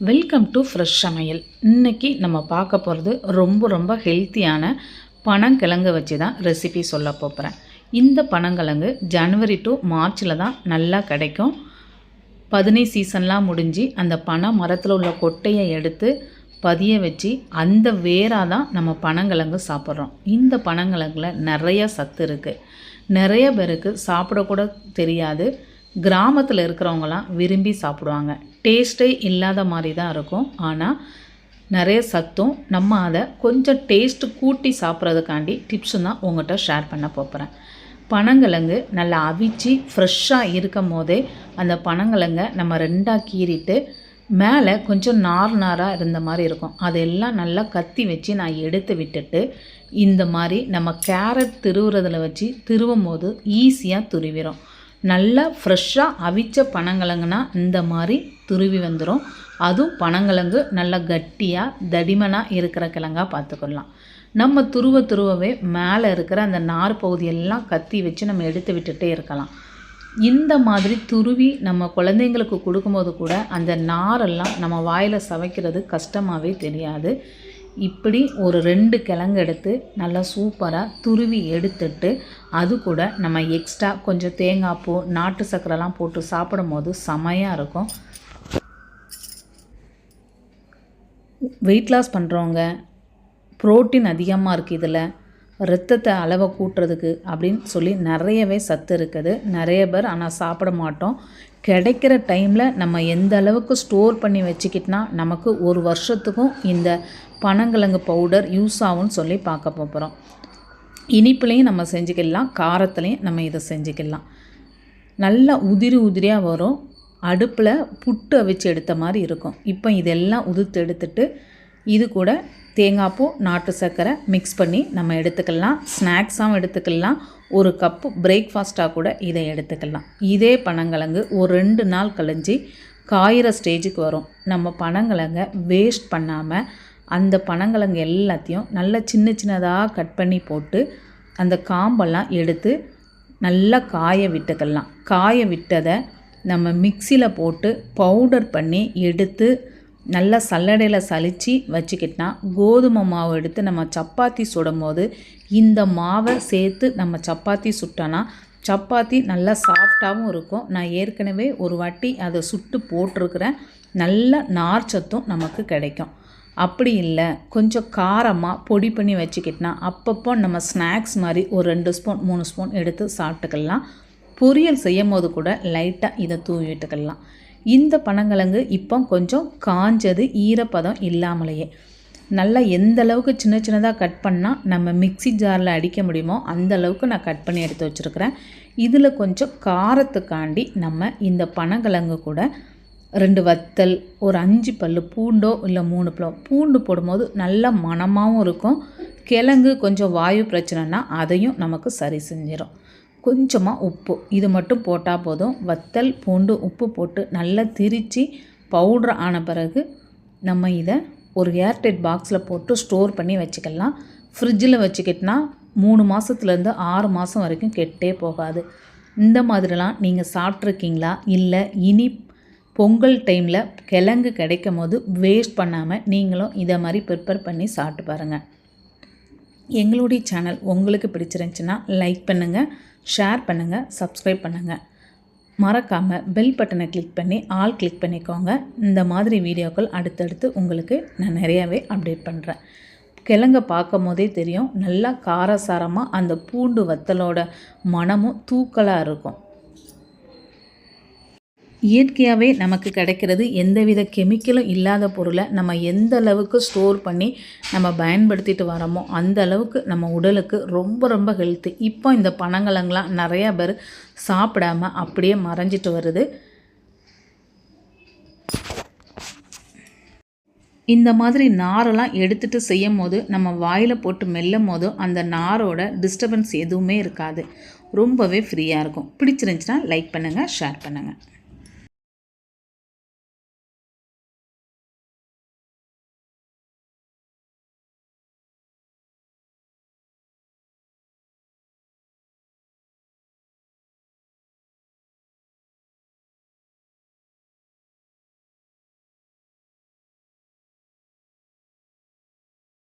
Welcome to fresh சமையல். இன்றைக்கி நம்ம பார்க்க போகிறது ரொம்ப ரொம்ப ஹெல்த்தியான பனங்கிழங்கு வச்சு தான் ரெசிபி சொல்ல போகிறேன் இந்த பனங்கிழங்கு ஜனவரி டு மார்ச்சில் தான் நல்லா கிடைக்கும். பதினை சீசன்லாம் முடிஞ்சு அந்த பனை மரத்தில் உள்ள கொட்டையை எடுத்து பதிய வச்சு அந்த வேராக தான் நம்ம பனங்கிழங்கு சாப்பிட்றோம். இந்த பனங்கிழங்குல நிறைய சத்து இருக்குது நிறைய பேருக்கு சாப்பிடக்கூட தெரியாது. கிராமத்தில் இருக்கிறவங்களாம் விரும்பி சாப்பிடுவாங்க. டேஸ்ட்டே இல்லாத மாதிரி தான் இருக்கும். ஆனால் நிறைய சத்தும் நம்ம அதை கொஞ்சம் டேஸ்ட்டு கூட்டி சாப்பிட்றதுக்காண்டி டிப்ஸும் தான் உங்கள்கிட்ட ஷேர் பண்ண போகிறேன் பனங்கிழங்கு நல்லா அவிச்சு ஃப்ரெஷ்ஷாக இருக்கும் போதே அந்த பனங்கிழங்க நம்ம ரெண்டாக கீறிட்டு மேலே கொஞ்சம் நார் நாராக இருந்த மாதிரி இருக்கும். அதெல்லாம் நல்லா கத்தி வச்சு நான் எடுத்து விட்டுட்டு இந்த மாதிரி நம்ம கேரட் திருவுறதில் வச்சு திருவும் போது ஈஸியாக துருவிடும் நல்லா ஃப்ரெஷ்ஷாக அவிச்ச பனங்கிழங்குனா இந்த மாதிரி துருவி வந்துடும் அதுவும் பனங்கிழங்கு நல்லா கட்டியாக தடிமனாக இருக்கிற கிழங்காக பார்த்துக்கலாம் நம்ம துருவ துருவவே மேலே இருக்கிற அந்த நார் பகுதியெல்லாம் கத்தி வச்சு நம்ம எடுத்து விட்டுட்டே இருக்கலாம். இந்த மாதிரி துருவி நம்ம குழந்தைங்களுக்கு கொடுக்கும்போது கூட அந்த நாரெல்லாம் நம்ம வாயில் சவைக்கிறது கஷ்டமாகவே தெரியாது. இப்படி ஒரு ரெண்டு கிழங்கு எடுத்து நல்லா சூப்பராக துருவி எடுத்துட்டு அது கூட நம்ம எக்ஸ்ட்ரா கொஞ்சம் தேங்காய் பூ நாட்டு சர்க்கரைலாம் போட்டு சாப்பிடும் போது செமையாக இருக்கும். வெயிட் லாஸ் பண்ணுறவங்க புரோட்டீன் அதிகமாக இருக்குது இதில் ரத்தத்தை அளவை கூட்டுறதுக்கு அப்படின்னு சொல்லி நிறையவே சத்து இருக்குது. நிறைய பேர் ஆனால் சாப்பிட மாட்டோம். கிடைக்கிற டைமில் நம்ம எந்த அளவுக்கு ஸ்டோர் பண்ணி வச்சுக்கிட்டோன்னா நமக்கு ஒரு வருஷத்துக்கும் இந்த பனங்கிழங்கு பவுடர் யூஸ் ஆகும்னு சொல்லி பார்க்க போகிறோம் இனிப்புலையும் நம்ம செஞ்சுக்கலாம் காரத்துலேயும் நம்ம இதை செஞ்சுக்கலாம். நல்லா உதிரி உதிரியாக வரும். அடுப்பில் புட்டு அவிச்சு எடுத்த மாதிரி இருக்கும். இப்போ இதெல்லாம் உதுத்து எடுத்துட்டு இது கூட தேங்காய் பூ நாட்டு சர்க்கரை மிக்ஸ் பண்ணி நம்ம எடுத்துக்கலாம். ஸ்நாக்ஸாகவும் எடுத்துக்கலாம். ஒரு கப்பு பிரேக்ஃபாஸ்ட்டாக கூட இதை எடுத்துக்கலாம். இதே பனங்கிழங்கு ஒரு ரெண்டு நாள் கழிஞ்சு காயிற ஸ்டேஜுக்கு வரும். நம்ம பனங்கிழங்க வேஸ்ட் பண்ணாமல் அந்த பனங்கிழங்கு எல்லாத்தையும் நல்லா சின்ன சின்னதாக கட் பண்ணி போட்டு அந்த காம்பெல்லாம் எடுத்து நல்லா காய விட்டுக்கலாம். காய விட்டதை நம்ம மிக்சியில் போட்டு பவுடர் பண்ணி எடுத்து நல்லா சல்லடையில் சலித்து வச்சுக்கிட்டா கோதுமை மாவு எடுத்து நம்ம சப்பாத்தி சுடும் போது இந்த மாவை சேர்த்து நம்ம சப்பாத்தி சுட்டோன்னா சப்பாத்தி நல்லா சாஃப்டாகவும் இருக்கும். நான் ஏற்கனவே ஒரு வாட்டி அதை சுட்டு போட்டிருக்கிறேன். நல்ல நார்ச்சத்தும் நமக்கு கிடைக்கும். அப்படி இல்லை கொஞ்சம் காரமாக பொடி பண்ணி வச்சுக்கிட்டனா அப்பப்போ நம்ம ஸ்நாக்ஸ் மாதிரி ஒரு ரெண்டு ஸ்பூன் மூணு ஸ்பூன் எடுத்து சாப்பிட்டுக்கலாம். பொரியல் செய்யும் போது கூட லைட்டாக இதை தூவி விட்டுக்கலாம். இந்த பனங்கிழங்கு இப்போ கொஞ்சம் காஞ்சது ஈரப்பதம் இல்லாமலேயே. நல்லா எந்த அளவுக்கு சின்ன சின்னதாக கட் பண்ணால் நம்ம மிக்சி ஜாரில் அடிக்க முடியுமோ அந்த அளவுக்கு நான் கட் பண்ணி எடுத்து வச்சுருக்கிறேன். இதில் கொஞ்சம் காரத்துக்காண்டி நம்ம இந்த பனங்கிழங்கு கூட ரெண்டு வத்தல் ஒரு அஞ்சு பல் பூண்டோ இல்லை மூணு பழம் பூண்டு போடும்போது நல்ல மணமாகவும் இருக்கும். கிழங்கு கொஞ்சம் வாயு பிரச்சனைனா அதையும் நமக்கு சரி செஞ்சிடும் கொஞ்சமாக உப்பு. இது மட்டும் போட்டால் போதும். வத்தல் பூண்டு உப்பு போட்டு நல்லா திரித்து பவுட்ரு ஆன பிறகு நம்ம இதை ஒரு ஏர்டைட் பாக்ஸில் போட்டு ஸ்டோர் பண்ணி வச்சுக்கலாம். ஃப்ரிட்ஜில் வச்சுக்கிட்டனா மூணு மாதத்துலேருந்து ஆறு மாதம் வரைக்கும் கெட்டே போகாது. இந்த மாதிரிலாம் நீங்கள் சாப்பிட்ருக்கீங்களா இல்லை இனி பொங்கல் டைமில் கிழங்கு கிடைக்கும் போது வேஸ்ட் பண்ணாமல் நீங்களும் இதை மாதிரி ப்ரிப்பேர் பண்ணி சாப்பிட்டு பாருங்கள் எங்களுடைய சேனல் உங்களுக்கு பிடிச்சிருந்துச்சின்னா லைக் பண்ணுங்கள் ஷேர் பண்ணுங்கள் சப்ஸ்கிரைப் பண்ணுங்கள் மறக்காமல் பெல் பட்டனை கிளிக் பண்ணி ஆல் கிளிக் பண்ணிக்கோங்க. இந்த மாதிரி வீடியோக்கள் அடுத்தடுத்து உங்களுக்கு நான் நிறையாவே அப்டேட் பண்ணுறேன் கிழங்க பார்க்கும் போதே தெரியும் நல்லா காரசாரமாக அந்த பூண்டு வத்தலோட மனமும் தூக்கலாக இருக்கும். இயற்கையாகவே நமக்கு கிடைக்கிறது எந்தவித கெமிக்கலும் இல்லாத பொருளை நம்ம எந்த அளவுக்கு ஸ்டோர் பண்ணி நம்ம பயன்படுத்திட்டு வரோமோ அந்த அளவுக்கு நம்ம உடலுக்கு ரொம்ப ரொம்ப ஹெல்த்து இப்போ இந்த பனங்கிழங்கெலாம் நிறையா பேர் சாப்பிடாம அப்படியே மறைஞ்சிட்டு வருது. இந்த மாதிரி நாரெல்லாம் எடுத்துகிட்டு செய்யும் போது நம்ம வாயில் போட்டு மெல்லும் போதும் அந்த நாரோட டிஸ்டர்பன்ஸ் எதுவுமே இருக்காது. ரொம்பவே ஃப்ரீயாக இருக்கும். பிடிச்சிருந்துச்சின்னா லைக் பண்ணுங்கள் ஷேர் பண்ணுங்கள்